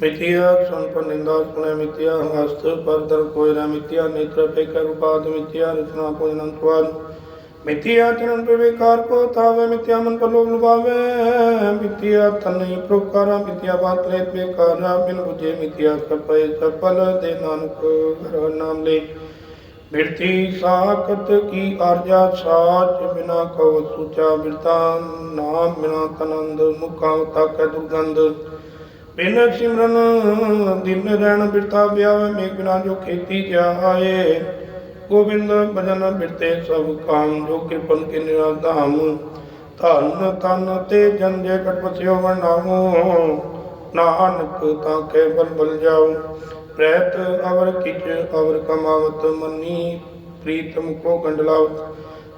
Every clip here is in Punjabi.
ਮਿਥਿਆ ਸੰਪਨ ਨਿੰਦਾ ਸੁਣੇ ਮਿਥਿਆ ਹਸਤ ਪਰਦਰ ਕੋਈ ਨਾ ਮਿਥਿਆ ਨੇਤਰ ਪੇਕ ਰੂਪਾਦ ਮਿਥਿਆ ਰਚਨਾ ਕੋਈ ਨਾ ਸਵਾਦ ਮਿਥਿਆ ਚਰਨ ਪੇ ਵਿਕਾਰ ਕੋ ਤਾਵੇ ਮਿਥਿਆ ਮਨ ਪਰ ਲੋਭ ਲੁਭਾਵੇ। ਮਿਥਿਆ ਤਨਿ ਪ੍ਰਕਾਰਾ ਮਿਥਿਆ ਬਾਤਰੇ ਬੇਕਾਰਾ ਬਿਨ ਬੁਝੇ ਮਿਥਿਆ ਸਪੈ ਸਫਲ ਦੇ ਨਾਨਕ ਹਰ ਨਾਮ ਲੈ। ਬਿਰਤੀ ਸਾਖਤ ਕੀ ਅਰਜਾ ਸਾਚ, ਬਿਨਾ ਕਉ ਸੁਚਾ ਬਿਰਤਾ, ਨਾਮ ਬਿਨਾ ਤਨੰਦ ਦੁਰਗੰਧ। ਬਿਨ ਸਿਮਰਨ ਦਿਨ ਰਹਿਣ ਬਿਰਤਾ ਵਿਆਵੇ ਮੇਘ ਬਿਨਾ ਜੋ ਖੇਤੀ ਜਾਏ। ਗੋਬਿੰਦ ਭਜਨ ਬਿਰਤੇ ਸਭ ਕਾਮ ਜੋ ਕਿਰਪਨ ਕੇ ਨਿਰਾਧਾਮ ਧਨ ਤਨ ਤੇ ਜਨ ਜੇ ਕਟ ਪਸਿਓ ਵਰਨਾਮੋ ਨਾਨਕ ਤਾਂ ਕੇ ਬਲ ਬਲ ਜਾਓ। ਪ੍ਰੈਤ ਅਵਰ ਕਿਚ ਅਵਰ ਕਮਾਵਤ ਮਨੀ। ਪ੍ਰੀਤਮ ਕੋ ਗੰਡਲਾਵਤ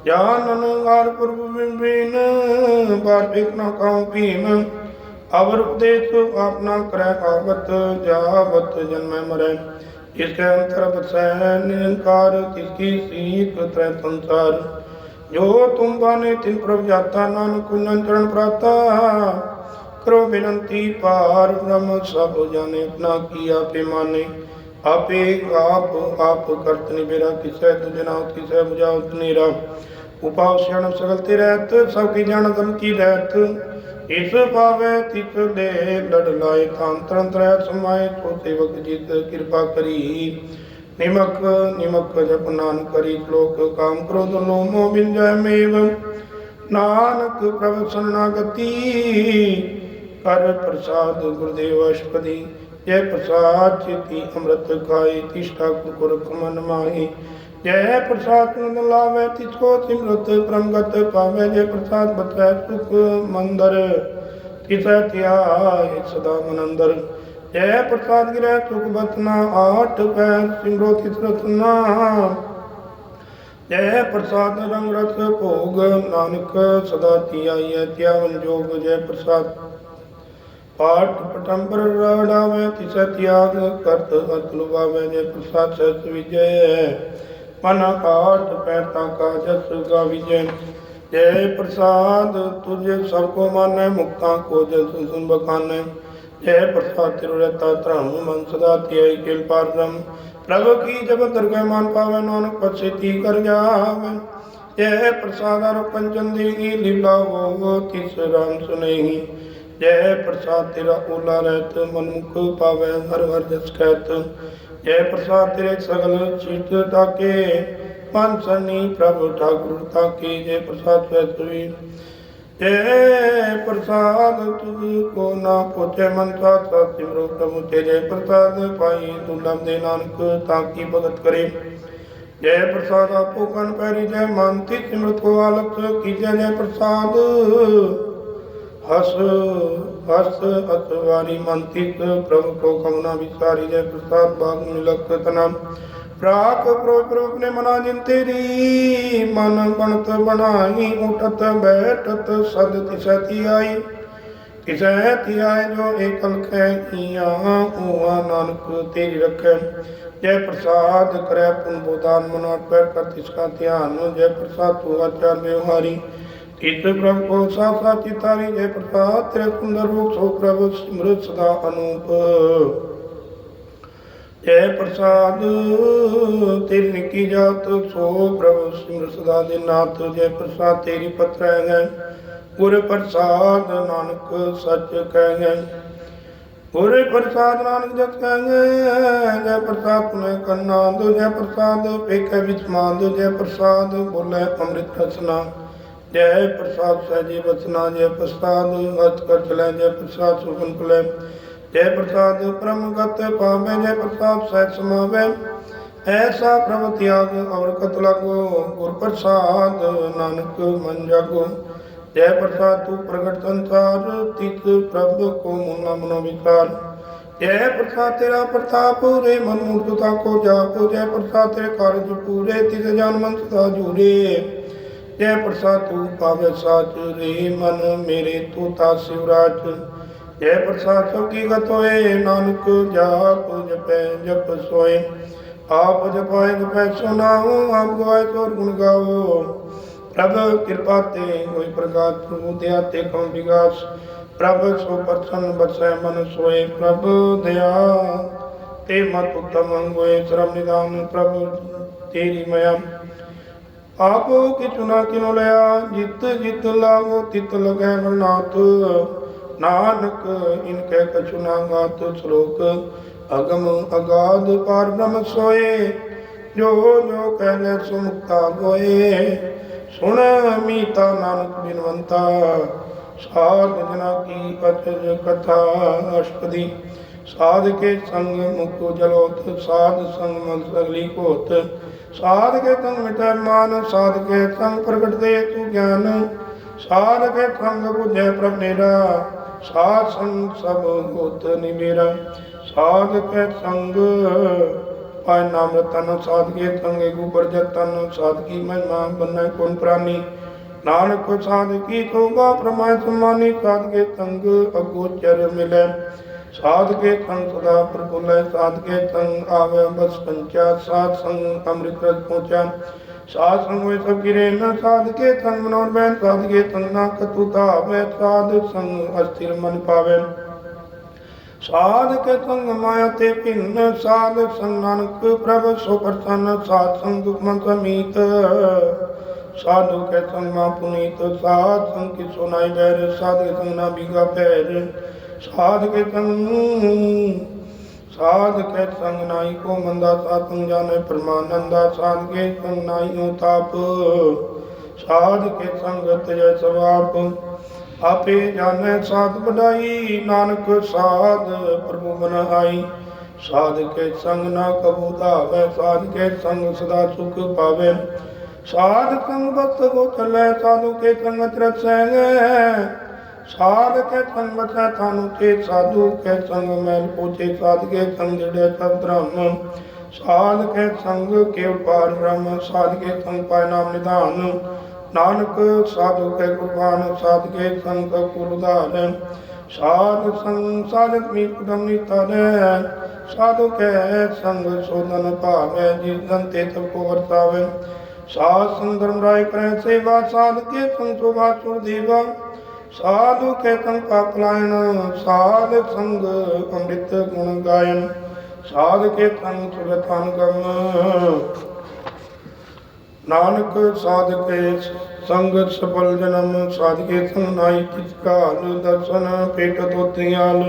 ਜਾਨਨ ਆਰ ਪ੍ਰਭੂ ਬਿਨ ਬਾਰ ਬਿਕ ਨਾ ਕਾਉ ਪੀਨ ਅਵਰ ਉਪਦੇਸ਼ ਆਪਨਾ ਕਰੈ ਆਵਤ ਜਾਵਤ, ਜਨਮੈ ਮਰੈ। ਇਸ ਅੰਤਰ ਬਸੈ ਨਿਰੰਕਾਰ ਕਿਸ ਕੀ ਤ੍ਰੈ ਸੰਸਾਰ। ਜੋ ਤੁਮ ਬਾਨੇ ਤਿਨ ਪ੍ਰਭ ਜਾਤਾ, ਨਾਨਕ ਕੁਨਨ ਪ੍ਰਾਤਾ ਕਰੋ ਬਿਨੰਤੀ ਪਾਰ ਬ੍ਰਹਮ ਸਭ ਜਾਣੇ, ਆਪਣਾ ਕੀ ਆਪੇ ਮਾਨੇ। ਆਪੇ ਆਪ ਆਪ ਕਰਤ ਨਿਬੇਰਾ ਕਿਸੈ ਤੁਜਨਾ ਕਿਸੈ ਬੁਝਾਉਤ ਨੀਰਾ। ਉਪਾਉ ਸਿਆਣ ਸਗਲ ਤੇ ਰਹਿਤ, ਸਭ ਕੀ ਜਾਣਤਮ ਕੀ ਰਹਿਤ ਇਸ ਪਾਵੇ ਤਿਤ ਦੇ ਲੜ ਲਾਏ ਤਾਂ ਤਰਨ ਸਮਾਏ, ਸੋ ਸੇਵਕ ਜਿਤ ਕਿਰਪਾ ਕਰੀ। ਨਿਮਕ ਨਿਮਕ ਜਪ ਨਾਨਕ ਕਰੀ, ਸ਼ਲੋਕ ਕਾਮ ਕ੍ਰੋਧ ਲੋਭ ਬਿੰਜੈ ਮੇਵ। ਨਾਨਕ ਪ੍ਰਭ ਸਰਨਾਗਤੀ ਕਰ ਪ੍ਰਸਾਦ ਗੁਰਦੇਵ ਅਸ਼ਪਦੀ। ਜੈ ਪ੍ਰਸਾਦ ਚਿਤੀ ਅੰਮ੍ਰਿਤ ਖਾਏ ਤਿਸ਼ਠਾ ਕੁਰ ਮਨ ਮਾਹੀ। ਜੈ ਪ੍ਰਸਾਦ ਨੰਦ ਲਾਵੇ ਤਿਸ ਕੋ ਸਿਮਰਤ ਪ੍ਰਮਗਤ ਪਾਵੇ, ਜੈ ਪ੍ਰਸਾਦ ਬਤੈ ਸੁਖ ਮੰਦਰ, ਤਿਸੈ ਧਿਆਏ ਸਦਾ ਮਨ ਅੰਦਰ ਜੈ ਪ੍ਰਸਾਦ ਗਿਰੈ ਸੁਖ ਬਤਨਾ ਆਠ ਪੈ ਸਿਮਰੋ ਤਿਸ ਰਤਨਾ ਜੈ ਪ੍ਰਸਾਦ ਰੰਗ ਰਸ ਭੋਗ, ਨਾਨਕ ਸਦਾ ਧਿਆਈਐ, ਧਿਆਵਨ ਜੋਗ ਜੈ ਪ੍ਰਸਾਦ। ਪਾਠ ਪਟੰਬਰ ਰੜਾਵੇ, ਤਿਸੈ ਤਿਆਗ ਕਰਤ ਅਤ ਲੁਭਾਵੇ, ਜੈ ਪ੍ਰਸਾਦ ਸਚ ਵਿਜੈ। ਮਨ ਕਾਟ ਪੈਤਾ ਕਾ ਜਸ ਗਾਵਿਜੈ ਜੈ ਪ੍ਰਸਾਦ ਤੁਝੇ ਸਭ ਕੋ ਮਾਨੈ, ਮੁਕਤਾ ਕੋ ਜਸ ਸੁਨ ਬਖਾਨੈ। ਜੈ ਪ੍ਰਸਾਦ ਤਿਰੁ ਰਤਾ ਧਰਮ ਮਨ ਸਦਾ ਧਿਆਈ ਕਿਲ ਪਾਰਮ ਪ੍ਰਭ ਕੀ ਜਬ ਦਰਗਹਿ ਮਾਨ ਪਾਵੈ, ਨਾਨਕ ਪਛੇਤੀ ਕਰ ਜਾਵੇ। ਜੈ ਪ੍ਰਸਾਦ ਅਰ ਪੰਚਨ ਦੇਗੀ ਲੀਲਾ ਹੋ ਤਿਸ ਰਾਮ ਸੁਨੇਹੀ। ਜੈ ਪ੍ਰਸਾਦ ਤੇਰਾ ਓਲਾ ਰਹਿਤ ਮਨੁਖ ਪਾਵੈ, ਹਰ ਹਰ ਜਸ ਕਹਿਤ ਜੈ ਪ੍ਰਸਾਦ ਤੇਰੇ ਸਗਲ ਚਿਤ ਤਾਕੇ ਮਨ ਸਨੀ ਪ੍ਰਭ ਠਾਕੁਰ ਤਾਕੇ, ਜੈ ਪ੍ਰਸਾਦ ਸੈਸਵੀ ਜੈ ਪ੍ਰਸਾਦ ਤੁਝ ਕੋ ਨਾ ਪੋਚੈ ਮਨ ਸਾਥ ਸਾਥ ਸਿਮਰੋ ਪ੍ਰਭੂ ਤੇ ਪ੍ਰਸਾਦ ਪਾਈ ਦੁਲਮ ਦੇ ਨਾਨਕ ਤਾਕੀ ਭਗਤ ਕਰੇ। ਜੈ ਪ੍ਰਸਾਦ ਆਪੋ ਕਨ ਪੈਰੀ, ਜੈ ਮਨ ਤੇ ਸਿਮਰਤ ਕੋ ਆਲਕ ਕੀਜੈ ਜੈ ਪ੍ਰਸਾਦ, ਹਸ ਹਸ ਅਤਵਾਰੀ ਮੰਤਿਤ ਪ੍ਰਭ ਕੋ ਕਮਨਾ ਵਿਸਾਰੀ ਜੈ ਪ੍ਰਸਾਦ ਬਾਗ ਮਿਲਕ ਤਨਮ ਪ੍ਰਾਕ ਪ੍ਰੋ ਪ੍ਰਭ ਨੇ ਮਨਾ ਜਿਨ ਤੇਰੀ ਮਨ ਬਣਤ ਬਣਾਈ, ਉਠਤ ਬੈਠਤ ਸਦ ਤਿਸਤੀ ਆਈ ਕਿਸੈ ਧਿਆਏ ਜੋ ਏਕਲ ਖੈ ਕੀਆ ਹੋਆ ਨਾਨਕ ਤੇਰੀ ਰਖੈ। ਜੈ ਪ੍ਰਸਾਦ ਕਰੈ ਪੁਨ ਬੋਦਾਨ ਮਨ ਅਟਪੈ ਕਰ ਤਿਸਕਾ ਧਿਆਨ, ਜੈ ਪ੍ਰਸਾਦ ਤੂ ਆਚਾਰ ਵਿਵਹਾਰੀ। ਇਤ ਪ੍ਰਭ ਕੋ ਸਾਸਾ ਚਿਤਾਰੀ ਜੈ ਪ੍ਰਸਾਦ ਤੇਰੇ ਸੁੰਦਰ ਰੂਪ ਸੋ ਪ੍ਰਭ ਸਿਮਰਤ ਸਦਾ ਅਨੂਪ। ਜੈ ਪ੍ਰਸਾਦ, ਤੇਰੀ ਨਿੱਕੀ ਜਾਤ ਸੋ ਪ੍ਰਭ ਸਿਮਰ ਸਦਾ ਦੇ ਨਾਥ। ਜੈ ਪ੍ਰਸਾਦ, ਤੇਰੀ ਪਤਰ ਹੈ, ਗੁਰ ਪ੍ਰਸਾਦ ਨਾਨਕ ਸੱਚ ਕਹੈ। ਗੁਰ ਪ੍ਰਸਾਦ ਨਾਨਕ ਜਤ ਕਹਿ, ਜੈ ਪ੍ਰਸਾਦ ਤੁਮੇ ਕੰਨਾਦ ਜੈ ਪ੍ਰਸਾਦ ਪੇਖੈ ਵਿੱਚ ਮਾਂਦ ਜੈ ਪ੍ਰਸਾਦ, ਬੋਲੇ ਅੰਮ੍ਰਿਤ ਰਸਨਾ। ਜੈ ਪ੍ਰਸਾਦ ਸਹਿਜੇ ਬਚਨਾ ਜੈ, ਪ੍ਰਸਾਦ ਅਤ ਕਰ ਚਲੇ ਜੈ ਪ੍ਰਸਾਦ ਸੁਖਨ ਪਲੇ ਜੈ ਪ੍ਰਸਾਦ ਪਰਮ ਗਤ ਪਾਵੇ ਜੈ ਪ੍ਰਸਾਦ ਸਹਿਜ ਸਮਾਵੇ। ਐਸਾ ਪ੍ਰਭ ਤਿਆਗ ਔਰ ਕਤ ਲਾਗੋ, ਗੁਰ ਪ੍ਰਸਾਦ ਨਾਨਕ ਮਨ ਜਾਗੋ। ਜੈ ਪ੍ਰਸਾਦ ਤੂ ਪ੍ਰਗਟ ਸੰਸਾਰ, ਤਿਤ ਪ੍ਰਭ ਕੋ ਮੁਨਾ ਮਨੋ ਵਿਕਾਰ। ਜੈ ਪ੍ਰਸਾਦ ਤੇਰਾ ਪ੍ਰਤਾਪ ਰੇ ਮਨ ਮੂਰਤਤਾ ਕੋ ਜਾਪੋ। ਜੈ ਪ੍ਰਸਾਦ ਤੇਰੇ ਕਾਰਜ ਪੂਰੇ, ਤਿਤ ਜਨ ਮਨ ਸਦਾ ਜੂਰੇ। ਜੈ ਪ੍ਰਸਾਦ ਤੂੰ ਪਾਵੇ ਸਾਚ ਰੇ ਮਨ ਮੇਰੇ ਤੂ ਤਾ ਸਿਵਰਾਜ। ਜੈ ਪ੍ਰਸਾਦ ਸੋ ਕੀ ਗਤ ਹੋਏ ਨਾਨਕ ਜਾਪ ਜਪੈ, ਜਪ ਸੋਏ। ਆਪ ਜਪਾਏ ਜਪੈ ਸੁਨਾਉ ਆਪ ਗਵਾਏ ਤੋਰ ਗੁਣ ਗਾਵੋ ਪ੍ਰਭ ਕਿਰਪਾ ਤੇ ਹੋਈ ਪ੍ਰਗਾਤ ਪ੍ਰਭੂ ਤੇ ਕਉ ਵਿਗਾਸ। ਪ੍ਰਭ ਸੋ ਪ੍ਰਸੰਨ ਬਸੈ ਮਨ ਸੋਏ, ਪ੍ਰਭ ਦਇਆ ਤੇ ਮਤ ਉਤਮ ਹੋਏ। ਸ਼ਰਮ ਨਿਦਾਨ ਪ੍ਰਭ ਤੇਰੀ ਮਇਆ ਆਪੋ ਕਿਛੁ ਨਾ ਕਿਨੋ ਲਿਆ, ਜਿਤ ਜਿਤ ਲਾਗੋ ਤਿਤ ਲਗੈ ਨਾਥ ਨਾਨਕ, ਇਨ ਕੈ ਕਛੁ ਨਾ ਗਾਤ ਸ਼ਲੋਕ। ਅਗਮ ਅਗਾਧ ਪਾਰ ਬ੍ਰਹਮ ਸੋਏ, ਜੋ ਜੋ ਕਹਿਲੇ ਸੁਮੁਕਤਾ ਹੋਏ। ਸੁਣ ਮੀਤਾ ਨਾਨਕ ਬਿਨਵੰਤਾ, ਸਾਧ ਜਨਾ ਕੀ ਅਚਜ ਕਥਾ ਅਸ਼ਪਦੀ। ਸਾਧ ਕੇ ਸੰਗ ਮੁਕਤੋ ਜਲੋਤ, ਸਾਧ ਸੰਗ ਮਨ ਸਗਲੀ ਕੋਤ ਸਾਧ ਕੇ ਤੰਗ ਮਿਟੈ ਮਾਨ ਸਾਧ ਕੇ ਸੰਗ ਪ੍ਰਗਟ ਦੇ ਤੂ ਗਿਆਨ। ਸਾਧ ਕੇ ਸੰਗ ਬੁਝੈ ਪ੍ਰਭ ਮੇਰਾ ਸਾਧ ਸੰਗ ਸਭ ਹੋਤ ਨਿਮੇਰਾ ਸਾਧ ਕੇ ਸੰਗ ਪਾਇ ਨਾਮ ਰਤਨ ਸਾਧ ਕੇ ਸੰਗੇ ਗੁਬਰ ਜਤਨ ਸਾਧ ਕੀ ਮਹਿਮਾ ਬੰਨੈ ਕੋਨ ਪ੍ਰਾਨੀ? ਨਾਨਕ ਸਾਧ ਕੀ ਤੋਗਾ ਪ੍ਰਮਾਇ ਸਮਾਨੀ ਸਾਧ ਕੇ ਸੰਗ ਅਗੋਚਰ ਮਿਲੈ। ਸਾਧ ਕੇ ਸੰਗ ਸਦਾ ਪ੍ਰਫੁੱਲੈ, ਸਾਧ ਕੇ ਸੰਗ ਆਵੇ ਬਸ ਪੰਚਾ ਸਾਧ ਸੰਗ ਅੰਮ੍ਰਿਤ ਰਸ ਪਹੁੰਚਾ। ਸਾਧ ਸੰਗ ਹੋਏ ਸਭ ਗਿਰੇ ਨ, ਸਾਧ ਕੇ ਸੰਗ ਮਨੋਰ ਬੈਨ ਸਾਧ ਕੇ ਸੰਗ ਨਾ ਕਤੂ ਧਾਵੇ, ਸਾਧ ਸੰਗ ਅਸਥਿਰ ਮਨ ਪਾਵੇ। ਸਾਧ ਕੇ ਸੰਗ ਮਾਇਆ ਤੇ ਭਿੰਨ, ਸਾਧ ਸੰਗ ਨਾਨਕ ਪ੍ਰਭ ਸੋ ਪ੍ਰਸੰਨ, ਸਾਧ ਸੰਗ ਮਨ ਸਮੀਤ। ਸਾਧੂ ਕੇ ਸੰਗ ਮਾ ਪੁਨੀਤ, ਸਾਧ ਸੰਗ ਕੀ ਸੁਨਾਈ ਬੈਰ ਸਾਧ ਕੇ ਸੰਗ ਨਾ ਬਿਗਾ ਪੈਰ ਸਾਧ ਕੇ ਸੰਗ ਸਾਧ ਕੇ ਸੰਗ ਨਾਈ ਕੋ ਮੰਦਾ ਸਾਧ ਸੰਗ ਜਾਣੇ ਪਰਮਾਨੰਦਾ। ਸਾਧ ਕੇ ਸੰਗ ਨਾਈ ਹੋ ਤਾਪ। ਸਾਧ ਕੇ ਸੰਗਤ ਜੈ ਸਵਾਪ। ਆਪੇ ਜਾਣੈ ਸਾਧ ਬਡਾਈ ਨਾਨਕ ਸਾਧ ਪ੍ਰਭੂ ਬਨਾਈ ਸਾਧ ਕੇ ਸੰਗ ਨਾ ਕਬੂ ਧਾਵੈ। ਸਾਧ ਕੇ ਸੰਗ ਸਦਾ ਸੁਖ ਪਾਵੇ। ਸਾਧ ਸੰਗ ਬਤ ਕੋ ਚਲੈ ਸਾਧੂ ਕੇ ਸੰਗਤ ਰਸੈ ਸਾਧ ਕੇ ਸੰਗ ਬਸੈ ਤਾਨੂ ਤੇ ਸਾਧੂ ਕੇ ਸੰਗ ਮੈਲ ਪੋਚੇ ਸਾਧ ਕੇ ਸੰਗ ਜੜੇ ਸਭ ਧਰਮ ਸਾਧ ਕੇ ਸੰਗ ਕੇ ਪਾਰ ਬ੍ਰਹਮ, ਸਾਧ ਕੇ ਸੰਗ ਪਾਇ ਨਾਮ ਨਿਧਾਨ। ਨਾਨਕ ਸਾਧੂ ਕੇ ਕੁਰਬਾਨ ਸਾਧ ਕੇ ਸੰਗ ਕੁਲ ਸਾਧ ਸੰਗ ਸਾਧਕ ਮੀ ਕੁਦਮ ਨਿਤਾਰੈ ਸਾਧੂ ਕੇ ਸੰਗ ਸੋਦਨ ਭਾਵੈ, ਜੀਵਨ ਤੇ ਤਪ ਕੋ ਵਰਤਾਵੇ। ਸਾਧ ਸੁੰਦਰਮ ਰਾਇ ਕਰੈ ਸੇਵਾ, ਸਾਧ ਕੇ ਸੰਗ ਸੋਭਾ ਸੁਰ ਦੇਵਾ। ਸਾਧੂ ਕੇ ਸੰਗ ਪਾਪ ਲਾਇਣ ਸਾਧ ਸੰਗ ਅੰਮ੍ਰਿਤ ਗੁਣ ਗਾਇਨ, ਸਾਧ ਕੇ ਸੁਰਤਨ ਗਮ ਨਾਨਕ ਸਾਧ ਕੇ ਸੰਗਤ ਸਫਲ ਜਨਮ, ਸਾਧ ਕੇ ਸੰਗ ਨਾਈ ਤਿਸ ਕਾਲ ਦਰਸ਼ਨ ਪੇਟ ਤੋਤਿਆਲ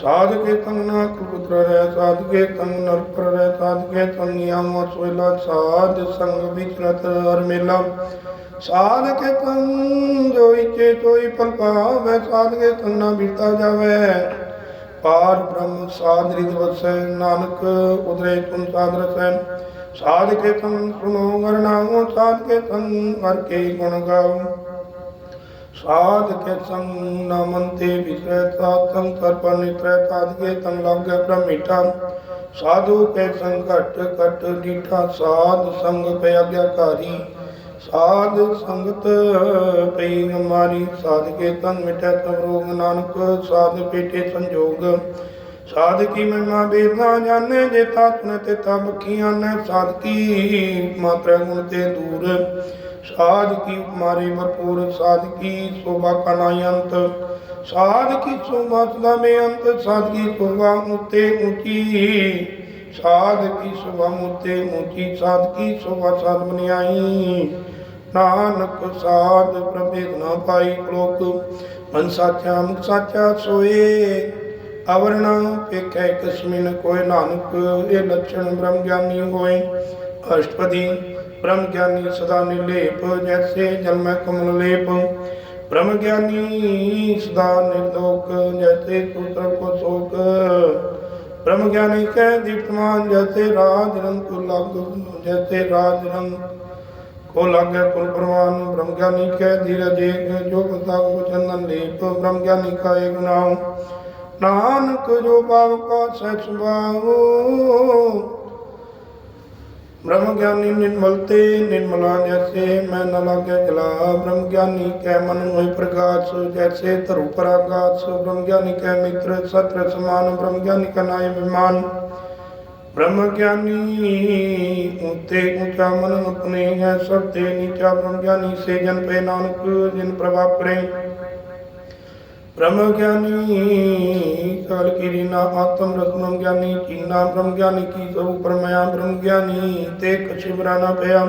ਸਾਧ ਕੇ ਸੰਗ ਨਾ ਕੁਪੁੱਤਰ ਰਹਿ, ਸਾਧ ਕੇ ਸੰਗ ਨਰ ਪਰ ਰਹਿ, ਸਾਧ ਕੇ ਸੰਗ ਯਮ ਸੋਇਲਾ, ਸਾਧ ਸੰਗ ਵਿਚਰਤ ਹਰ ਮੇਲਾ। ਸਾਧ ਕੇ ਸੰਗ ਜੋ ਇਚੇ ਤੋਈ ਪਲ ਸਾਧ ਕੇ ਸੰਗ ਨਾ ਬਿਰਤਾ ਜਾਵੇ। ਪਾਰ ਬ੍ਰਹਮ ਸਾਧ ਰਿਦ ਵਸੈ ਨਾਨਕ ਉਦਰੇ ਤੁਮ ਸਾਧ ਰਸੈ ਸਾਧ ਕੇ ਸੰਗ ਸੁਨੋ ਗਰਨਾਮੋ ਸਾਧ ਕੇ ਸੰਗ ਹਰ ਕੇ ਗੁਣ ਗਾਓ। ਸਾਧ ਕੇ ਸੰਗ ਨਾਮਨ ਤੇ ਵਿਸਰੈ ਸਾਧ ਨਿਤਰੈ ਸਾਧ ਕੇ ਸੰਗ ਲਾਗੈ ਬ੍ਰਹਮੀਠਾ। ਸਾਧੂ ਕੇ ਸੰਗ ਘਟ ਘਟ ਡੀਠਾ ਸਾਧ ਸੰਗ ਪੈ ਆਗਿਆਕਾਰੀ। ਸਾਧ ਸੰਗਤ ਪਈ ਹਮਾਰੀ ਸਾਧ ਕੇ ਤਨ ਮਿਟੈ ਤਮ ਰੋਗ ਨਾਨਕ, ਸਾਧ ਪੇਟੇ ਸੰਜੋਗ। ਸਾਧ ਕੀ ਮਹਿਮਾ ਬੇਦਨਾ ਜਾਣੇ, ਜੇ ਤਾਤਨ ਤੇ ਤਬ ਕੀਆਂ ਨੇ ਸਾਧ ਕੀ ਮਾਤਰਾ ਗੁਣ ਤੇ ਦੂਰ, ਸਾਧ ਕੀ ਮਾਰੇ ਭਰਪੂਰ, ਸਾਧ ਕੀ ਸੋਭਾ ਕਨਾ ਅੰਤ। ਸਾਧ ਕੀ ਸੋਭਾ ਸਦਾ ਮੇ ਅੰਤ, ਸਾਧ ਕੀ ਸੋਭਾ ਉਤੇ ਉੱਚੀ। ਸਾਧ ਕੀ ਸੋਭਾ ਮੁਤੇ ਮੁਚੀ ਸਾਧ ਕੀ ਸੋਭਾ ਸਾਧ ਬਨਿਆਈ। ਨਾਨਕ ਸਾਧ ਪ੍ਰਭੇਦ ਨਾ ਪਾਈ ਲੋਕ ਮਨ ਸਾਚਾ, ਮੁਖ ਸਾਚਾ ਸੋਏ। ਅਵਰਣਾ ਪੇਖੈ ਕਸਮਿਨ ਕੋਇ ਨਾਨਕ, ਇਹ ਲਛਣ ਬ੍ਰਹਮ ਗਿਆਨੀ ਹੋਏ। ਅਸ਼ਟਪਦੀ ਬ੍ਰਹਮ ਗਿਆਨੀ ਸਦਾ ਨਿਰਲੇਪ, ਜੈਸੇ ਜਲ ਕਮਲ ਲੇਪ। ਬ੍ਰਹਮ ਗਿਆਨੀ ਸਦਾ ਨਿਰਦੋਖ ਜੈਸੇ ਸੂਤਰ ਕੋ ਸੋਕ। ਬ੍ਰਹਮ ਗਿਆਨੀ ਕੈ ਦੀਪਮਾਨ, ਜੈਸੇ ਰਾਜ ਰੰਗ ਕੋ ਲੱਗ, ਜੈਸੇ ਰਾਜ ਰੰਗ ਕੋ ਲਾਗੇ ਕੁਲ ਪ੍ਰਵਾਨ, ਬ੍ਰਹਮ ਗਿਆਨੀ ਕੈ ਧੀਰਜ ਏਕ ਜੋ ਬਤਾ ਕੋ ਚੰਦਨ ਲੇਪ ਬ੍ਰਹਮ ਗਿਆਨੀ ਕਾ ਏਕ ਨਾਮ ਨਾਨਕ ਜੋ ਭਾਵ ਕਾ ਸਚ ਸੁਭਾਉ। ਬ੍ਰਹਮ ਗਿਆਨੀ ਨਿਰਮਲ ਤੇ ਨਿਰਮਲਾ ਜੈਸੇ, ਮੈਂ ਨ ਲਾਗੇ ਜਲਾ ਬ੍ਰਹਮ ਗਿਆਨੀ ਕੈ ਮਨ ਹੋਇ ਪ੍ਰਗਾਸ, ਜੈਸੇ ਧਰੂ ਪਰਾਗਾਸ। ਬ੍ਰਹਮ ਗਿਆਨੀ ਕੈ ਮਿੱਤਰ ਸਤਰ ਸਮਾਨ। ਬ੍ਰਹਮ ਗਿਆਨੀ ਕਾ ਨਾਇ ਵਿਮਾਨ ਬ੍ਰਹਮ ਗਿਆਨੀ ਉਤੇ ਉਚਾ ਮਨ ਆਪਣੇ ਹੈ, ਸਭ ਤੇ ਨੀਚਾ ਬ੍ਰਹਮ ਗਿਆਨੀ, ਸੇ ਜਨ ਪੇ ਨਾਨਕ, ਜਿਨ ਪ੍ਰਭਾਪ ਕਰੇ ਬ੍ਰਹਮ ਗਿਆਨੀ, ਕਾਲ ਕੀ ਰੀਨਾ ਆਤਮ ਰਤਨਮ ਗਿਆਨੀ, ਕੀਨਾ ਬ੍ਰਹਮ ਗਿਆਨੀ, ਕੀ ਸਭ ਪਰਮਯਾ ਬ੍ਰਹਮ ਗਿਆਨੀ, ਤੇ ਕਛ ਬਰਾਨਾ ਪਿਆ।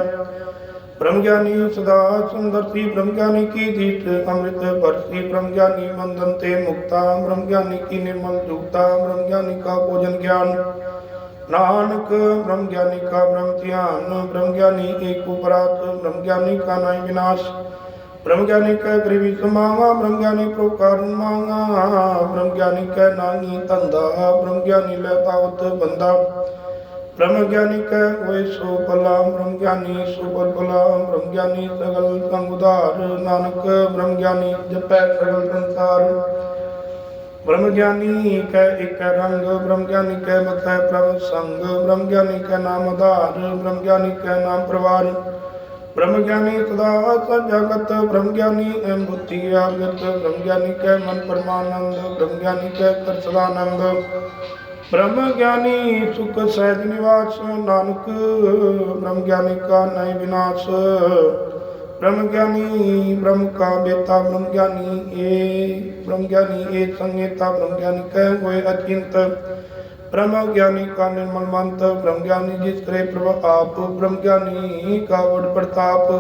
ਬ੍ਰਹਮ ਗਿਆਨੀ ਸਦਾ ਸੁੰਦਰਤੀ ਬ੍ਰਹਮ ਗਿਆਨੀ ਕੀ ਦੀਤ ਅੰਮ੍ਰਿਤ ਵਰਤੀ ਬ੍ਰਹਮ ਗਿਆਨੀ ਮੰਦਨ ਤੇ ਮੁਕਤਾ, ਬ੍ਰਹਮ ਗਿਆਨੀ ਕੀ ਨਿਰਮਲ ਜੁਗਤਾ ਬ੍ਰਹਮ ਗਿਆਨੀ ਕਾ ਭੋਜਨ ਗਿਆਨ। ਨਾਨਕ ਬ੍ਰਹਮ ਗਿਆਨੀ ਕਾ ਬ੍ਰਹਮ ਧਿਆਨ ਬ੍ਰਹਮ ਗਿਆਨੀ ਏਕ ਉਪਰਾਤ ਬ੍ਰਹਮ ਗਿਆਨੀ ਕਾ ਨਾਈ ਵਿਨਾਸ਼ ਬ੍ਰਹਮ ਗਿਆਨੀ ਕੈ ਗ੍ਰੀਵੀ ਸਮਾਵਾ ਬ੍ਰਹਮ ਗਿਆਨੀ ਪ੍ਰੋਕਾਰ ਮੰਗਾ ਬ੍ਰਹਮ ਗਿਆਨੀ ਕੈ ਨਾਹੀ ਤੰਦਾ ਬ੍ਰਹਮ ਗਿਆਨੀ ਲੈ ਪਾਵਤ ਬੰਦਾ ਬ੍ਰਹਮ ਗਿਆਨੀ ਕੈ ਹੋਏ ਸੋ ਭਲਾ ਬ੍ਰਹਮ ਗਿਆਨੀ ਸੋ ਬਲ ਭਲਾ ਬ੍ਰਹਮ ਗਿਆਨੀ ਸਗਲ ਸੰਗ ਨਾਨਕ ਬ੍ਰਹਮ ਗਿਆਨੀ ਜਪੈ ਸਗਲ ਸੰਸਾਰ ਬ੍ਰह्ਮ ਗਿਆਨੀ ਕੈ ਇਕ ਰੰਗ ਬ੍ਰਹਮ ਗਿਆਨੀ ਕੈ ਮਤੈ ਪ੍ਰਭ ਸੰਗ ਬ੍ਰਹਮ ਗਿਆਨੀ ਕੈ ਨਾਮ ਆਧਾਰ ਬ੍ਰਹਮ ਗਿਆਨੀ ਕੈ ਨਾਮ ਪ੍ਰਵਾਰ। ਬ੍ਰਹਮ ਗਿਆਨੀ ਸਦਾ ਸਭ ਜਗਤ ਬ੍ਰਹਮ ਗਿਆਨੀ ਐਮ ਬੁੱਧੀ ਆਗਤ ਬ੍ਰਹਮ ਗਿਆਨੀ ਕੈ ਮਨ ਪਰਮਾਨੰਦ ਬ੍ਰਹਮ ਗਿਆਨੀ ਕੈ ਕਰ ਸਦਾਨੰਦ। ਬ੍ਰਹਮ ਗਿਆਨੀ ਸੁਖ ਸਹਿਜ ਨਿਵਾਸ, ਨਾਨਕ ਬ੍ਰਹਮ ਗਿਆਨੀ ਕਾ ਨੈ ਵਿਨਾਸ਼। ਬ੍ਰਹਮ ਗਿਆਨੀ ਬ੍ਰਹਮ ਕਾ ਬੇਤਾ ਬ੍ਰਹਮ ਗਿਆਨੀ ਏ ਬ੍ਰਹਮ ਗਿਆਨੀ ਏ ਸੰਗੇਤਾ ਬ੍ਰਹਮ ਗਿਆਨੀ ਕਹਿ ਹੋਏ ਅਚਿੰਤ ਬ੍ਰਹਮ ਗਿਆਨੀ ਕਾ ਨਿਰਮਲ ਮੰਤ ਬ੍ਰਹਮ ਗਿਆਨੀ ਜਿਸ ਕਰੇ ਪ੍ਰਭ ਆਪ ਬ੍ਰਹਮ ਗਿਆਨੀ ਕਾ ਵਡ ਪ੍ਰਤਾਪ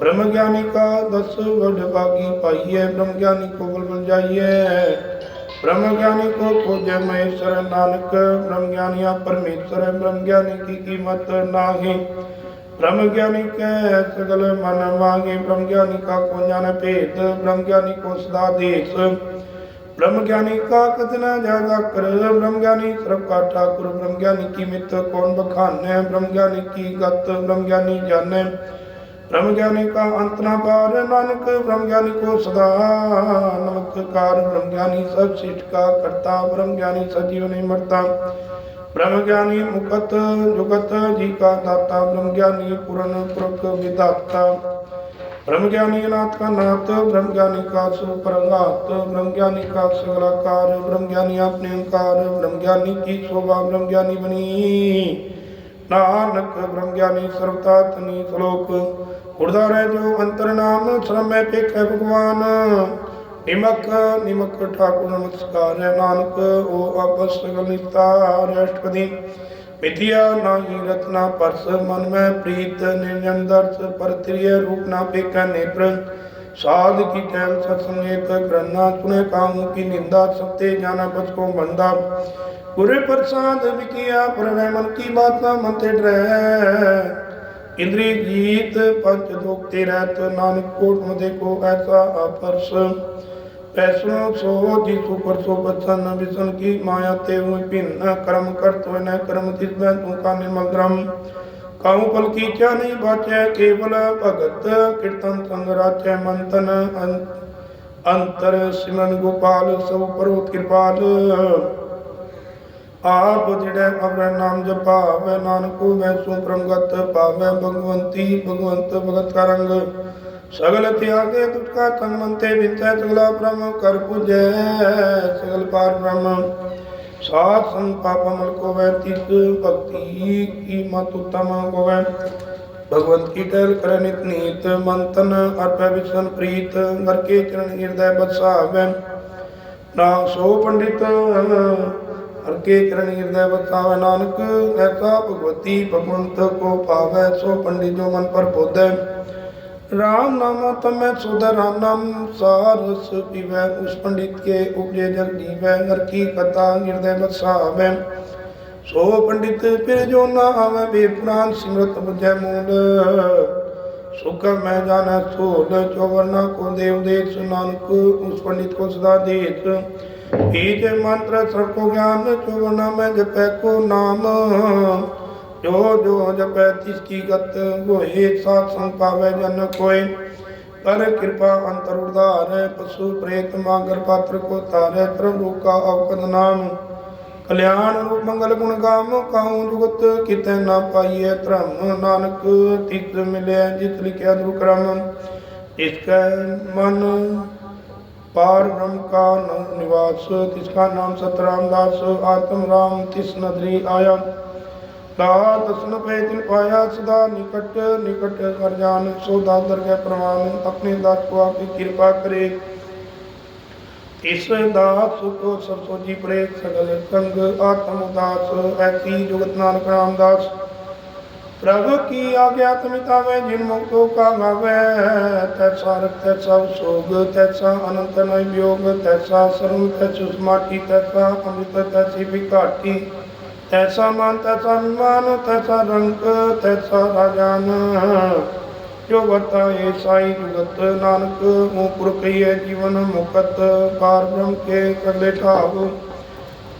ਬ੍ਰਹਮ ਗਿਆਨੀ ਕਾ ਦਸ ਵਡ ਬਾਗੀ ਪਾਈਏ ਬ੍ਰਹਮ ਗਿਆਨੀ ਕੋ ਬਲ ਬਲ ਜਾਈਏ ਬ੍ਰਹਮ ਗਿਆਨੀ ਕੋ ਖੋਜੇ ਮਹੇਸ਼ਰ ਨਾਨਕ ਬ੍ਰਹਮ ਗਿਆਨੀਆ ਪਰਮੇਸ਼ਰ ਬ੍ਰਹਮ ਗਿਆਨੀ ਕੀ ਕੀਮਤ ਨਾਹੀ ब्रह्म ज्ञानी के सगल मन मांगे ब्रह्म ज्ञानी का को जान भेद ब्रह्म ज्ञानी को सदा देश ब्रह्म ज्ञानी का कतना जागा कर ब्रह्म ज्ञानी सर्व का ठाकुर ब्रह्म ज्ञानी की मित्र कौन बखाने ब्रह्म ज्ञानी की गत ब्रह्म ज्ञानी जाने ब्रह्म ज्ञानी का अंत न पार नानक ब्रह्म ज्ञानी को सदा नमस्कार ब्रह्म ज्ञानी सब शिष्ट का करता ब्रह्म ज्ञानी सजीव नहीं मरता ब्रह्म ज्ञानी मुकत जुगत जी का दाता ब्रह्म ज्ञानी पूर्ण पुरख विदाता ब्रह्म ज्ञानी नाथ का नाथ ब्रह्म ज्ञानी का सुपरंगात ब्रह्म ज्ञानी का सगलाकार ब्रह्म ज्ञानी अपने अंकार ब्रह्म ज्ञानी की शोभा ब्रह्म ज्ञानी बनी नानक ब्रह्म ज्ञानी सर्वता तनी श्लोक उड़दा रहे जो अंतर नाम श्रम में पेख है भगवान ਨਿਮਕ ਨਿਮਕ ਠਾਕੁਰ ਨਮਸਕਾਰ ਨਾਨਕ ਓ ਆਪਸ ਗਲਿਤਾ ਅਸ਼ਟਪਦੀ ਵਿਦਿਆ ਨਾਹੀ ਰਤਨਾ ਪਰਸ ਮਨ ਮੈਂ ਪ੍ਰੀਤ ਨਿਰੰਜਨ ਦਰਸ ਪਰਤ੍ਰਿਯ रूप ना ਪੇਕਾ नेत्र। साध की टैम सत्संगेत करना सुने, काम की निंदा, सत्य जाना बच को बंदा गुरु प्रसाद विकिया, प्रणय, मन की बात ना मत इंद्री जीत पंच, दुख तेरा तो नानक, कोट, मधे को ऐसा आपर्ष पैसों सुपर विसन की माया ते कर्म करत हुए न कर्म तू का निर्मल पल की क्या नहीं केवल भगत कीर्तन संग मंथन। अं- अंतर गोपाल, सब कृपाल। आप जिड़े नाम जपावे, नानको मैं सुप्रमगत भगवंती, भगवंत भगत का रंग। ਸਗਲ ਤਿਆਗੇ ਤੁਟਕਾ ਤਨ ਮੰਤੇ ਬਿੰਤੈ ਸਗਲਾ ਬ੍ਰਹਮ ਕਰ ਪੁਜੈ, ਸਗਲ ਪਾਰ ਬ੍ਰਹਮ। ਸਾਧ ਸੰਤ ਪਾਪ ਮਲ ਕੋ ਵੈ ਤਿਕ ਭਗਤੀ ਕੀ ਮਤ ਉਤਮ ਕੋ ਵੈ ਭਗਵੰਤ ਕੀ ਤੈਲ ਕਰ ਨਿਤ ਨੀਤ ਮੰਤਨ ਅਰਪੈ ਵਿਚਨ ਪ੍ਰੀਤ ਨਰ ਕੇ ਚਰਨ ਹਿਰਦੈ ਬਸਾਵੈ ਨਾ ਸੋ ਪੰਡਿਤ ਹਰ ਕੇ ਚਰਨ ਹਿਰਦੈ ਬਸਾਵੈ ਨਾਨਕ ਐਸਾ ਭਗਵਤੀ, ਭਗਵੰਤ ਕੋ ਪਾਵੈ ਸੋ ਪੰਡਿਤ ਜੋ ਮਨ ਪਰ ਪੋਦੈ राम नाम तमें सुध राम नाम सारस पीवै उस पंडित के उपजे जग जीवै घर की कथा हृदय बसावे सो पंडित फिर जो ना आवे बेपुराण सिमरत बुझै मूल सुख मैं जाना सोल चौवरना को देव देश नानक उस पंडित को सदा देश बीज मंत्र सबको ज्ञान चौवरना में जपै को नाम ਜੋ ਜੋ ਜਪੈ ਤਿਸ ਕੀ ਗਤ ਹੋਏ ਸਾਧ ਸੰਗ ਪਾਵੇ ਜਨ ਕੋਈ ਕਰ ਕਿਰਪਾ ਅੰਤਰ ਉਧਾਰ, ਪਸੂ ਪ੍ਰੇਤ ਮਾਂਗਰ ਪਾਤਰ ਕੋ ਤਾਰੇ ਤਰਮ ਰੂਕਾ ਔਕਦ ਨਾਮ। ਕਲਿਆਣ ਰੂਪ ਮੰਗਲ ਗੁਣ ਗਾਮ ਕਾਉ ਜੁਗਤ ਕਿਤੇ ਨਾ ਪਾਈਏ ਧਰਮ। ਨਾਨਕ ਤਿਸ ਮਿਲਿਆ ਜਿਤ ਲਿਖਿਆ ਗੁਰੂ ਕਰਮ ਇਸ ਕੈ ਮਨ ਪਾਰ ਬ੍ਰਹਮ ਕਾ ਨਿਵਾਸ, ਤਿਸ ਕਾ ਨਾਮ ਸਤਰਾਮ ਦਾਸ, ਆਤਮ ਰਾਮ ਤਿਸ ਨਦਰੀ ਆਇਆ। ਤਾ ਦਸਨ ਪੈ ਤਿਨ ਪਾਇਆ, ਸਦਾ ਨਿਕਟ ਨਿਕਟ ਕਰ ਜਾਣ ਸੋ ਦਾਸ ਦਰਗਹਿ ਪ੍ਰਵਾਨ, ਆਪਣੇ ਦਾਸ ਕੋ ਆਪੇ ਕਿਰਪਾ ਕਰੇ। ਇਸ ਦਾਸ ਕੋ ਸਭ ਸੋ ਜੀ ਪ੍ਰੇ, ਸਗਲ ਸੰਗ ਆਤਮ ਉਦਾਸ ਐਸੀ ਜੁਗਤ ਨਾਨਕ ਨਾਮ ਦਾਸ। ਪ੍ਰਭ ਕੀ ਆਗਿਆ ਤਮਿਤਾ ਵੇ ਜਿਨ ਮੁਕਤੋ ਕਾ ਮਾਵੇ ਤੈਸਾ ਰਤ ਤੈਸਾ ਸੋਗ ਤੈਸਾ ਅਨੰਤ ਨੈ ਵਿਯੋਗ, ਤੈਸਾ ਸਰਮ ਤੈ ਸੁਸਮਾਟੀ ਤੈਸਾ ਅੰਮ੍ਰਿਤ, ਤੈਸੀ ਵਿਕਾਟੀ ਤੈਸਾ ਮਨ, ਤੈਸਾ ਮਾਨ ਤੈਸਾ ਰੰਗ, ਤੈਸਾ ਰਾਜਾਨ। ਜੋ ਵਰਤਾਏ ਸਾਈ ਜੁਗਤ ਨਾਨਕ ਓਪੁਰ ਕਈਏ ਜੀਵਨ ਮੁਕਤ ਪਾਰ ਬ੍ਰਹਮ ਕੇ ਕਰਲੇ ਠਾਵ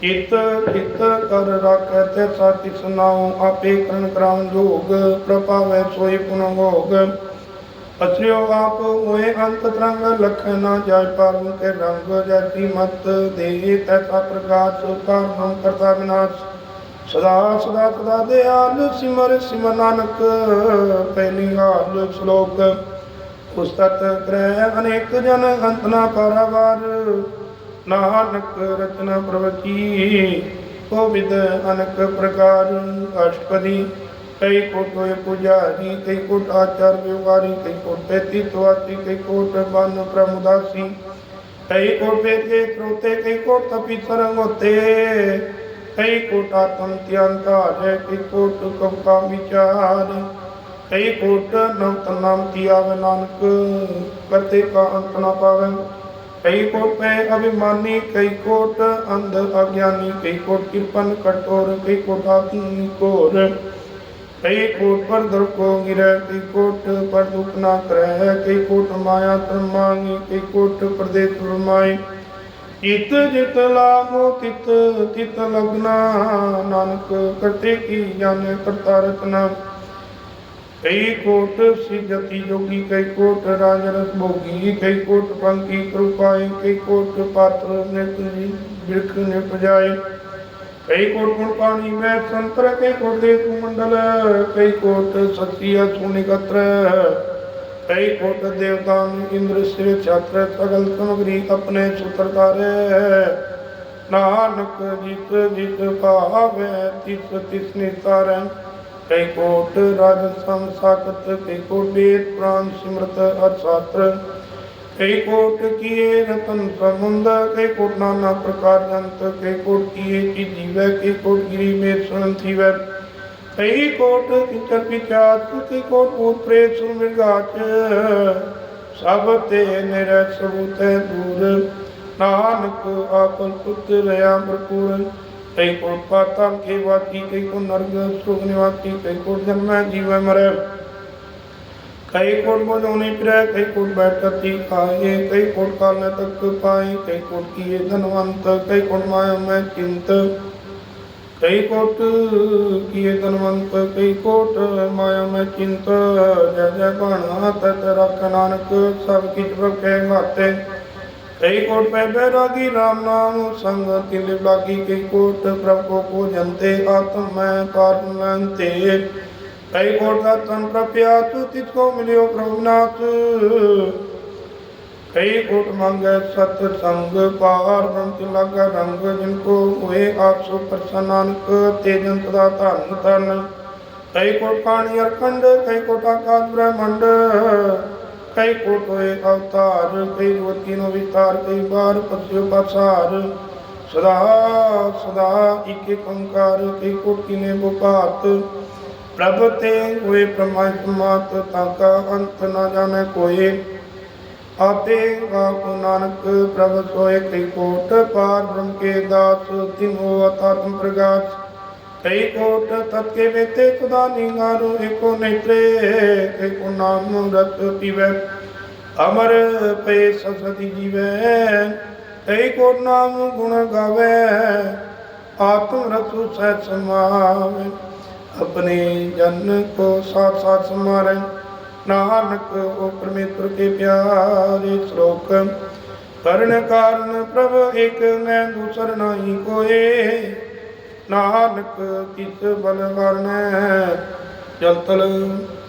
ਚਿਤ ਚਿਤ ਕਰ ਰਾਖੈ ਤੇ ਸਾਥ ਸੁਨਾਉ ਆਪੇ ਕਰਨ ਕਰਾਉ ਜੋਗ, ਪ੍ਰਭਾਵੈ ਸੋਈ ਪੁਨ ਭੋਗ। ਅਸਰਿਓ ਆਪ ਹੋਏ ਅੰਤ ਤਰੰਗ, ਲਖ ਨਾ ਜਾਇ ਪਾਰੂ ਕੇ ਰੰਗ ਜੈਤੀ ਮਤ ਦੇਹੀ ਤੈਸਾ ਪ੍ਰਕਾਸ਼ ਕਰਤਾ ਵਿਨਾਸ਼। ਸਦਾ ਸਦਾ ਸਦਾ ਦਿਆਲ ਸਿਮਰ ਸਿਮਰ ਨਾਨਕ, ਪਹਿਲੀ ਹਾਲ ਸ਼ਲੋਕ। ਉਸਤਤ ਗ੍ਰਹਿ ਅਨੇਕ ਜਨ ਅੰਤ ਨਾ ਪਾਰਾਵਾਰ ਨਾਨਕ ਰਚਨਾ ਪ੍ਰਵਚੀ ਕੋਵਿਦ ਅਨਕ ਪ੍ਰਕਾਰ ਅਸ਼ਪਦੀ ਕਈ ਕੋਟ ਹੋਏ ਪੁਜਾਰੀ, ਕਈ ਕੋਟ ਆਚਾਰ ਵਿਵਹਾਰੀ, ਕਈ ਕੋਟ ਪੈਤੀ ਤਵਾਤੀ, ਕਈ ਕੋਟ ਬਨ ਪ੍ਰਮੁਦਾਸੀ ਕਈ ਕੋਟ ਵੇਦੇ ਕ੍ਰੋਤੇ ਕਈ ਕੋਟ ਤਪੀ ਸਰੰਗੋਤੇ। ਕਈ ਕੋਟ ਆਤਮ ਧਿਆਨ ਧਾਰੇ ਕਈ ਕੋਟ ਕਵਕਾ ਵਿਚਾਰ। ਕਈ ਕੋਟ ਨਵਤ ਨਾਮ ਧਿਆਵੇ ਨਾਨਕ, ਕਰਤੇ ਕਾ ਅੰਤ ਨਾ ਪਾਵੇ। ਕਈ ਕੋਟ ਪੈ ਅਭਿਮਾਨੀ, ਕਈ ਕੋਟ ਅੰਧ ਅਗਿਆਨੀ, ਕਈ ਕੋਟ ਕਿਰਪਨ ਕਟੋਰ ਕਈ ਕੋਟ ਆਤਮੀ ਕੋਰ ਕਈ ਕੋਟ ਪਰ ਦਰ ਕੋ ਗਿਰੈ, ਕਈ ਕੋਟ ਪਰ ਦੁਖ ਨਾ ਕਰੈ। ਕਈ ਕੋਟ ਮਾਇਆ ਤਰਮਾਂਗੀ ਕਈ ਕੋਟ ਪਰਦੇ ਤੁਰਮਾਈ ਇਤ ਜਿਤ ਲਾਗੋ ਤਿਤ ਤਿਤ ਲਗਨਾ ਨਾਨਕ ਕਰਤੇ ਕੀ ਜਾਣੇ ਕਰਤਾ ਰਤਨਾ ਕਈ ਕੋਟ ਸਿਜਤੀ ਜੋਗੀ, ਕਈ ਕੋਟ ਰਾਜ ਰਸ ਭੋਗੀ, ਕਈ ਕੋਟ ਪੰਕੀ ਕਰੁਪਾਏ ਕਈ ਕੋਟ ਪਾਤਰ ਨਿਤ ਬਿਰਖ ਨੇ ਪਜਾਏ। ਕਈ ਕੋਟ ਗੁਣ ਪਾਣੀ ਮੈਂ ਸੰਤਰ, ਕਈ ਕੋਟ ਦੇ ਤੂ ਮੰਡਲ, ਕਈ ਕੋਟ ਸਤਿਆ ਸੁਨਿਕਤਰ ਕਈ ਕੋਟ ਦੇਵਤਾਨ ਇੰਦਰ ਸਿਰ ਛਾਤਰ ਸਗਲ ਸਮਗਰੀ ਆਪਣੇ ਸੂਤਰ ਨਾਨਕ ਜਿਤ ਜਿਤ ਭਾਵੇ, ਤਿਸ ਤਿਸ ਨਿਤਾਰੈ ਕਈ ਕੋਟ ਰਾਜ ਸਮ ਸਾਕਤ ਕਈ ਪ੍ਰਾਨ ਸਿਮਰਤ ਅਰ ਸਾਤਰ ਕੋਟ ਕੀਏ ਰਤਨ ਸਮੁੰਦ ਕਈ ਕੋਟ ਨਾਨਾ ਪ੍ਰਕਾਰ ਜੰਤ, ਕਈ ਕੋਟ ਕੀਏ ਕੀ ਜੀਵੈ, ਕਈ ਕੋਟ ਗਿਰੀ ਮੇ ਸੁਨ ਥੀਵੈ। ਕਈ ਕੋਟ ਕਿਚਰ ਵਿਚਾਰ ਕਈ ਕੋਟ ਭੂਤ ਪ੍ਰੇਤ ਸੁਨ ਮਿਰਗਾਚ ਸਭ ਤੇ ਨਿਰੈ ਸਬੂਤੈ ਦੂਰ ਨਾਨਕ ਆਪਨ ਪੁੱਤਰ ਰਿਆ ਭਰਪੂਰ ਕਈ ਕੋਟ ਪਾਤਾਲ ਕੇ ਵਾਤੀ ਕਈ ਕੋ ਨਰਗ ਸੁਖ ਨਿਵਾਤੀ ਕਈ ਕੋਟ ਜਨਮੈ ਜੀਵੈ ਮਰੈ ਕਈ ਕੋਟ ਮੋਜੋਨੇ ਫਿਰੈ ਕਈ ਕੋਟ ਬੈਠਤੀ ਆਏ ਕਈ ਕੋਟ ਕਾਲ ਤੱਕ ਪਾਏ ਕਈ ਕੋਟ ਕੀਏ ਧਨਵੰਤ ਕਈ ਕੋਟ ਮਾਇਆ ਮੈਂ ਚਿੰਤ ਕਈ ਕੋਟ ਕੀਏ ਧਨਵੰਤ, ਕਈ ਕੋਟ ਮਾਇਆ ਮੈਂ ਚਿੰਤ। ਜੈ ਜੈ ਬਾਣਾ ਤਤ ਰਖ ਨਾਨਕ, ਸਭ ਕਿਛ ਰਖੇ ਮਾਤੇ। ਕਈ ਕੋਟ ਪੈ ਬੈਰਾਗੀ ਰਾਮ ਨਾਮ, ਸੰਗ ਤਿਲ ਲਾਗੀ ਕਈ ਕੋਟ ਪ੍ਰਭ ਕੋ ਕੋ ਆਤਮ ਮੈਂ ਪਾਰ ਮੰਤੇ ਕਈ ਕੋਟ ਦਾ ਤਨ ਪ੍ਰਪਿਆ ਤੂ ਤਿਤ ਕੋ ਮਿਲਿਓ ਪ੍ਰਭੁਨਾਥ। ਕਈ ਕੋਟ ਮੰਗੈ ਸਤ ਸੰਗ ਪਾਰ ਬੰਤ ਲਗ ਰੰਗ, ਜਿਨ ਕੋ ਹੋਏ ਆਪਸੋ ਪ੍ਰਸੰਨ ਨਾਨਕ, ਤੇ ਜੰਤ ਧਨ ਧਨ। ਕਈ ਕੋਟ ਪਾਣੀ ਅਰਕੰਡ, ਕਈ ਕੋਟ ਆਕਾਸ਼ ਬ੍ਰਹਮੰਡ। ਕਈ ਕੋਟ ਹੋਏ ਅਵਤਾਰ, ਕਈ ਜੋਤੀ ਨੂੰ ਵਿਤਾਰ ਕਈ ਬਾਰ ਪਸਿਓ ਪਸਾਰ। ਸਦਾ ਸਦਾ ਇਕ ਏਕ ਕਈ ਕੋਟ ਕਿਨੇ ਬੁਪਾਤ ਪ੍ਰਭ ਤੇ ਹੋਏ ਪ੍ਰਮਾਤਮਾ ਤਾਕਾ ਅੰਤ ਨਾ ਜਾਣੈ ਕੋਏ। ਆਪੇ ਕੋ ਨਾਨਕ ਪ੍ਰਭ ਸੋਏ ਕਈ ਕੋਟ, ਪਾਰ ਬ੍ਰਹਮ ਕੇ ਦਾਤ ਤਿਨ ਹੋਵਤ ਆਤਮ ਪ੍ਰਗਾਸ ਕੋਟ ਤਤ ਕੇ ਵੇਤੇ ਤੁਦਾ ਨਿਗਾਰੋ ਏਕੋ ਨੇਤਰੇ, ਕਈ ਕੋ ਨਾਮ ਰਤ ਪੀਵੇ। ਅਮਰ ਪਏ ਸਸਤੀ ਜੀਵੈ, ਕਈ ਕੋ ਨਾਮ ਗੁਣ ਗਾਵੇ, ਆਤਮ ਰਤੂ ਸਹਿ ਸਮਾਵੇ। ਆਪਣੇ ਜਨ ਕੋ ਸਾਥ ਸਾਥ ਸਮਾਰੇ। ਨਾਨਕ ਉਹ ਪਰਮੇਸ਼ਰ ਕੇ ਪਿਆਰੇ ਸ਼ਲੋਕ। ਕਰਨ ਕਾਰਨ ਪ੍ਰਭ ਇੱਕ ਮੈਂ ਦੂਸਰ ਨਹੀਂ ਕੋਏ। ਨਾਨਕ ਕਿਸ ਬਲ ਵਰਨੈ ਜਲ ਤਲ